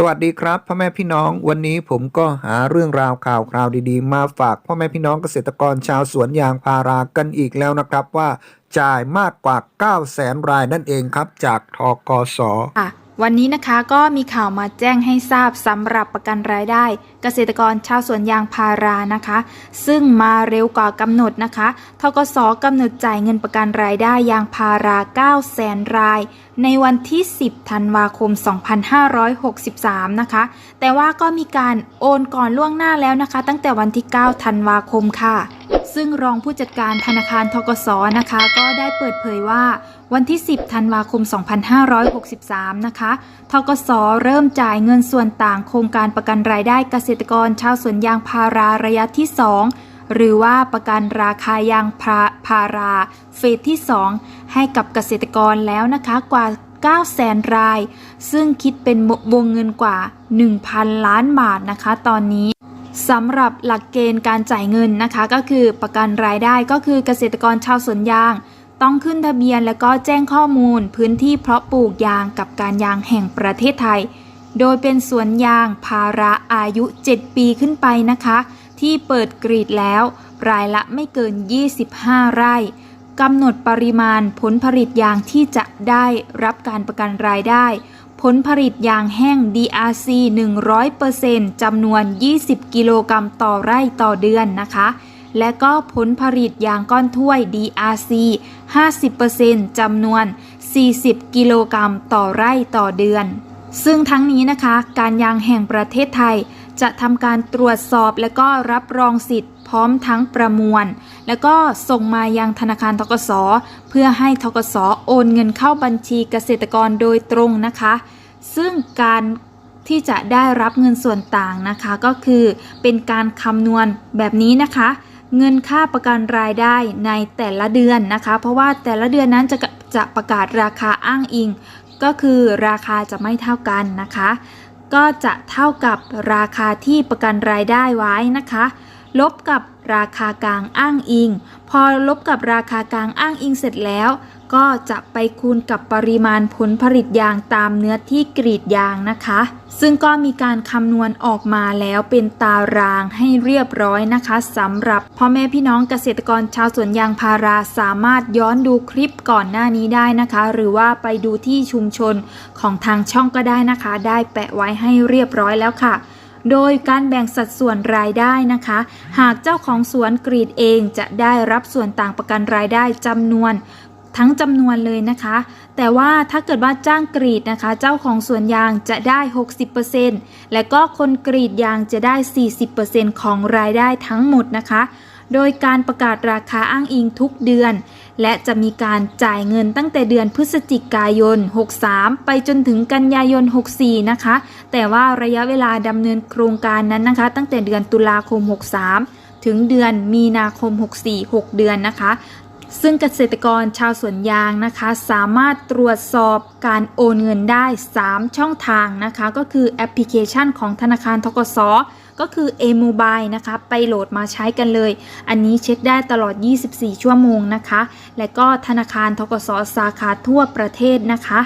สวัสดีครับพ่อแม่พี่น้องวันนี้ผมก็หาเรื่องราวข่าวคราวดีๆ มาฝากพ่อแม่พี่น้องเกษตรกรชาวสวนยางพารากันอีกแล้วนะครับว่าจ่ายมากกว่า 9 0 0แสนรายนั่นเองครับ จากทกสค่ะ วันนี้นะคะก็มีข่าวมาแจ้งให้ทราบสำหรับประกันรายได้ เกษตรกรชาวสวนยางพารานะคะ ซึ่งมาเร็วกว่ากำหนดนะคะทกสกำหนดจ่ายเงินประกันรายได้ยางพารา 9 0 0แสนราย ในวันที่ 10 ธันวาคม 2563 นะคะ แต่ว่าก็มีการโอนก่อนล่วงหน้าแล้วนะคะ ตั้งแต่วันที่ 9 ธันวาคมค่ะ ซึ่งรองผู้จัดการธนาคารทกสนะคะ ก็ได้เปิดเผยว่า วันที่ 10 ธันวาคม 2563 นะคะทกสเริ่มจ่ายเงินส่วนต่างโครงการประกันรายได้เกษตรกรชาวสวนยางพาราระยะที่ 2 หรือว่าประกันราคายางพาพาราเฟสที่ 2 ให้กับเกษตรกรแล้วนะคะกว่า9แสนราย ซึ่งคิดเป็นวงเงินกว่า 1,000 ล้านบาทนะคะ ตอนนี้ สำหรับหลักเกณฑ์การจ่ายเงินนะคะก็คือประกันรายได้ก็คือเกษตรกรชาวสวนยาง ต้องขึ้นทะเบียนและก็แจ้งข้อมูล พื้นที่เพาะปลูกยางกับการยางแห่งประเทศไทย โดยเป็นสวนยางภาระอายุ 7 ปีขึ้นไปนะคะ ที่เปิดกรีดแล้ว รายละไม่เกิน 25 ไร่กำหนดปริมาณผลผลิตยางที่จะได้รับการประกันรายได้ ผลผลิตยางแห้ง DRC 100%จำนวน 20 กิโลกรัมต่อไร่ต่อเดือนนะคะ และก็ผลผลิตยางก้อนถ้วย DRC 50%จำนวน 40 กิโลกรัมต่อไร่ต่อเดือน ซึ่งทั้งนี้นะคะ การยางแห่งประเทศไทยจะทำการตรวจสอบและก็รับรองสิทธิ์พร้อมทั้งประมวล แล้วก็ส่งมายังธนาคารทกส เพื่อให้ทกส โอนเงินเข้าบัญชีเกษตรกรโดยตรงนะคะ ซึ่งการที่จะได้รับเงินส่วนต่างนะคะก็คือเป็นการคำนวณแบบนี้นะคะ เงินค่าประกันรายได้ในแต่ละเดือนนะคะ เพราะว่าแต่ละเดือนนั้นจะจะประกาศราคาอ้างอิง ก็คือราคาจะไม่เท่ากันนะคะ ก็จะเท่ากับราคาที่ประกันรายได้ไว้นะคะ ลบกับราคากลางอ้างอิง พอลบกับราคากลางอ้างอิงเสร็จแล้ว ก็จะไปคูณกับปริมาณผลผลิตยางตามเนื้อที่กรีดยางนะคะ ซึ่งก็มีการคำนวณออกมาแล้วเป็นตารางให้เรียบร้อยนะคะสำหรับพ่อแม่พี่น้องเกษตรกรชาวสวนยางพาราสามารถย้อนดูคลิปก่อนหน้านี้ได้นะคะ หรือว่าไปดูที่ชุมชนของทางช่องก็ได้นะคะ ได้แปะไว้ให้เรียบร้อยแล้วค่ะโดยการแบ่งสัดส่วนรายได้นะคะ หากเจ้าของสวนกรีดเองจะได้รับส่วนต่างประกันรายได้จำนวน ทั้งจำนวนเลยนะคะ แต่ว่าถ้าเกิดว่าจ้างกรีดนะคะ เจ้าของสวนยางจะได้ 60%และก็คนกรีดยางจะได้ 40%ของรายได้ทั้งหมดนะคะ โดยการประกาศราคาอ้างอิงทุกเดือน และจะมีการจ่ายเงินตั้งแต่เดือนพฤศจิกายน 63 ไปจนถึงกันยายน 64 นะคะ แต่ว่าระยะเวลาดำเนินโครงการนั้นนะคะ ตั้งแต่เดือนตุลาคม 63ถึงเดือนมีนาคม 64 6 เดือนนะคะ ซึ่งเกษตรกรชาวสวนยางนะคะ สามารถตรวจสอบการโอนเงินได้ 3 ช่องทางนะคะ ก็คือแอปพลิเคชันของธนาคารทกสก็คือ A-Mobile นะคะ ไปโหลดมาใช้กันเลย อันนี้เช็คได้ตลอด 24 ชั่วโมงนะคะ และก็ธนาคารทกสสาขาทั่วประเทศนะคะ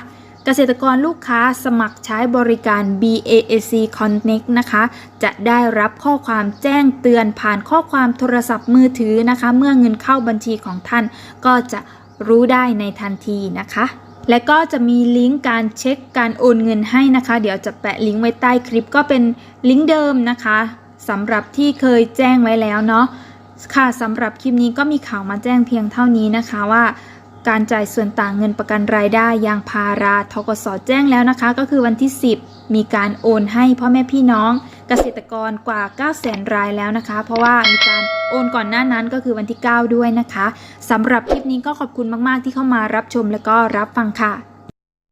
เกษตรกรลูกค้าสมัครใช้บริการ BAAC Connect นะคะ จะได้รับข้อความแจ้งเตือนผ่านข้อความโทรศัพท์มือถือนะคะ เมื่อเงินเข้าบัญชีของท่านก็จะรู้ได้ในทันทีนะคะ และก็จะมีลิงก์การเช็คการโอนเงินให้นะคะ เดี๋ยวจะแปะลิงก์ไว้ใต้คลิปก็เป็นลิงก์เดิมนะคะสำหรับที่เคยแจ้งไว้แล้วเนาะค่ะสำหรับคลิปนี้ก็มีข่าวมาแจ้งเพียงเท่านี้นะคะว่า การจ่ายส่วนต่างเงินประกันรายได้ยางพาราทกสแจ้งแล้วนะคะ ก็คือวันที่ 10 มีการโอนให้พ่อแม่พี่น้องเกษตรกรกว่า 9 0 0 0 0รายแล้วนะคะ เพราะว่ามีการโอนก่อนหน้านั้นก็คือวันที่ 9 ด้วยนะคะสำหรับคลิปนี้ก็ขอบคุณมาก ๆ ที่เข้ามารับชมและก็รับฟังค่ะ